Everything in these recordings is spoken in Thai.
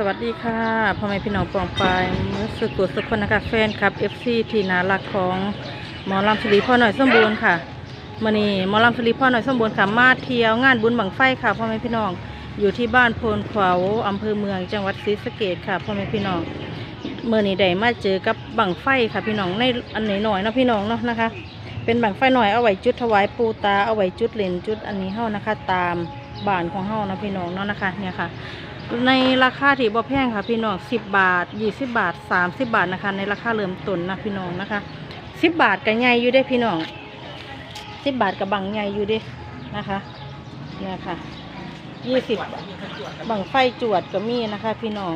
สวัสดีค่ะพ่อแม่พี่น้องปองปายมือสุกุสุขคนนะคะแฟนครับ FC ที่นารักของหมอลำสลีพ่อหน่อยสมบูรณ์ค่ะมื่อนี้หมอลำสลีพ่อหน่อยสมบูรณ์ค่ะมาเที่ยวงานบุญบังไฟค่ะพ่อแม่พี่น้องอยู่ที่บ้านโพนขวาวอำเภอเมืองจังหวัดศรีสะเกษค่ะพ่อแม่พี่น้องเมื่อนี้ได้มาเจอกับบังไฟค่ะพี่น้องในอันไหนหน่อยๆเนาะพี่น้องเนาะนะคะ เป็นบังไฟหน่อยเอาไว้จุดถวายปูตาเอาไว้จุดเลนจุดอันนี้เฮานะคะ ตามบ้านของเฮานะพี่น้องเนาะนะคะเนี่ยค่ะ ในราคาที่บ่แพงค่ะพี่น้อง10บาท20บาท30บาทนะคะ ในราคาเริ่มต้นนะพี่น้องนะคะ10บาทก็ใหญ่อยู่ได้พี่น้อง10บาทกับบังใหญ่อยู่เด้นะคะเนี่ยค่ะ20บังไฟจวดก็มีนะคะ พี่น้อง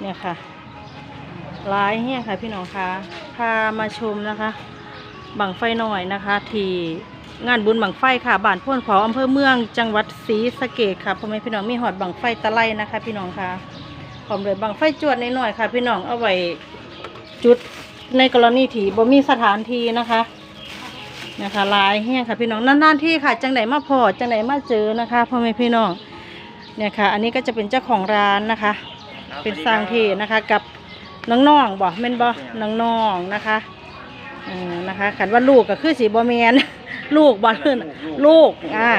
เนี่ยค่ะหลายแห้งค่ะพี่น้องคะพามาชมนะคะ บังไฟหน่อยนะคะ ที่งานบุญบังไฟค่ะบ้านพ่นขวาอำเภอเมืองจังหวัดศรีสะเกษค่ะพ่อแม่พี่น้องมีหอดบังไฟตะไลนะคะ พี่น้องค่ะพร้อมเลยบังไฟจวดนหน่อยๆค่ะ พี่น้องเอาไว้จุดในกรณีที่บ่มีสถานที่นะคะนะคะลายแห้งค่ะพี่น้องนานๆที่ค่ะ จังไหนมาพอจังไหนมาเจอนะคะพ่อแม่พี่น้องเนี่ยค่ะ อันนี้ก็จะเป็นเจ้าของร้านนะคะ เป็นสร้างเทนะคะกับน้องๆบอกเม่นบอน้องๆนะคะ ออนะคะขันว่าลูกก็คือสีบอแมน ลูกบอลลื่นลูกอ่า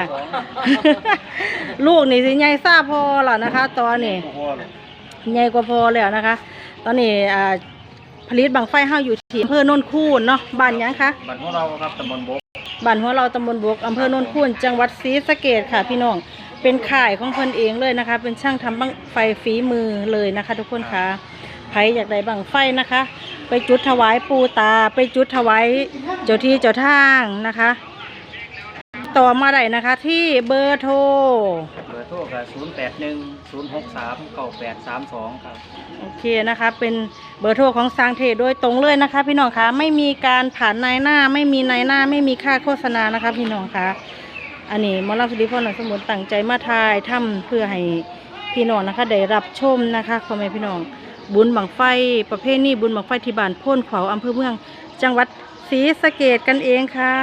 ลูกนี่สิใหญ่ซาพอแล้วนะคะ ตอนนี้ใหญ่กว่าพอแล้วนะคะ ตอนนี้อ่าผลิตบังไฟห้าอยู่ที่อำเภอโนนคูนเนาะบ้านหยังคะบ้านของเราครับตำบลบกบ้านหัวเราตำบลบกอำเภอโนนคูนจังหวัดศรีสะเกดค่ะพี่น้องเป็นข่ายของเพิ่นเองเลยนะคะ เป็นช่างทำบังไฟฝีมือเลยนะคะ ทุกคนค่ะใครอยากได้บังไฟนะคะ ไปจุดถวายปูตา ไปจุดถวายเจ้าที่เจ้าทางนะคะ ต่อมาได้นะคะที่เบอร์โทร เบอร์โทรกับศูนย์แปดหนึ่งศูนย์หกสามเก้าแปดสามสองครับ โอเคนะคะ เป็นเบอร์โทรของสร้างเทศโดยตรงเลยนะคะ พี่น้องคะไม่มีการผ่านนายหน้า ไม่มีนายหน้า ไม่มีค่าโฆษณานะคะ พี่น้องคะอันนี้หมอลำสุริพรหนอยสมุนตั้งใจมาทายทำเพื่อให้พี่น้องนะคะ ได้รับชมนะคะพ่อแม่พี่น้อง บุญบังไฟประเภทนี้บุญบังไฟที่บ้านโพ่นขวาวอำเภอเมือง จังหวัดศรีสะเกดกันเองค่ะ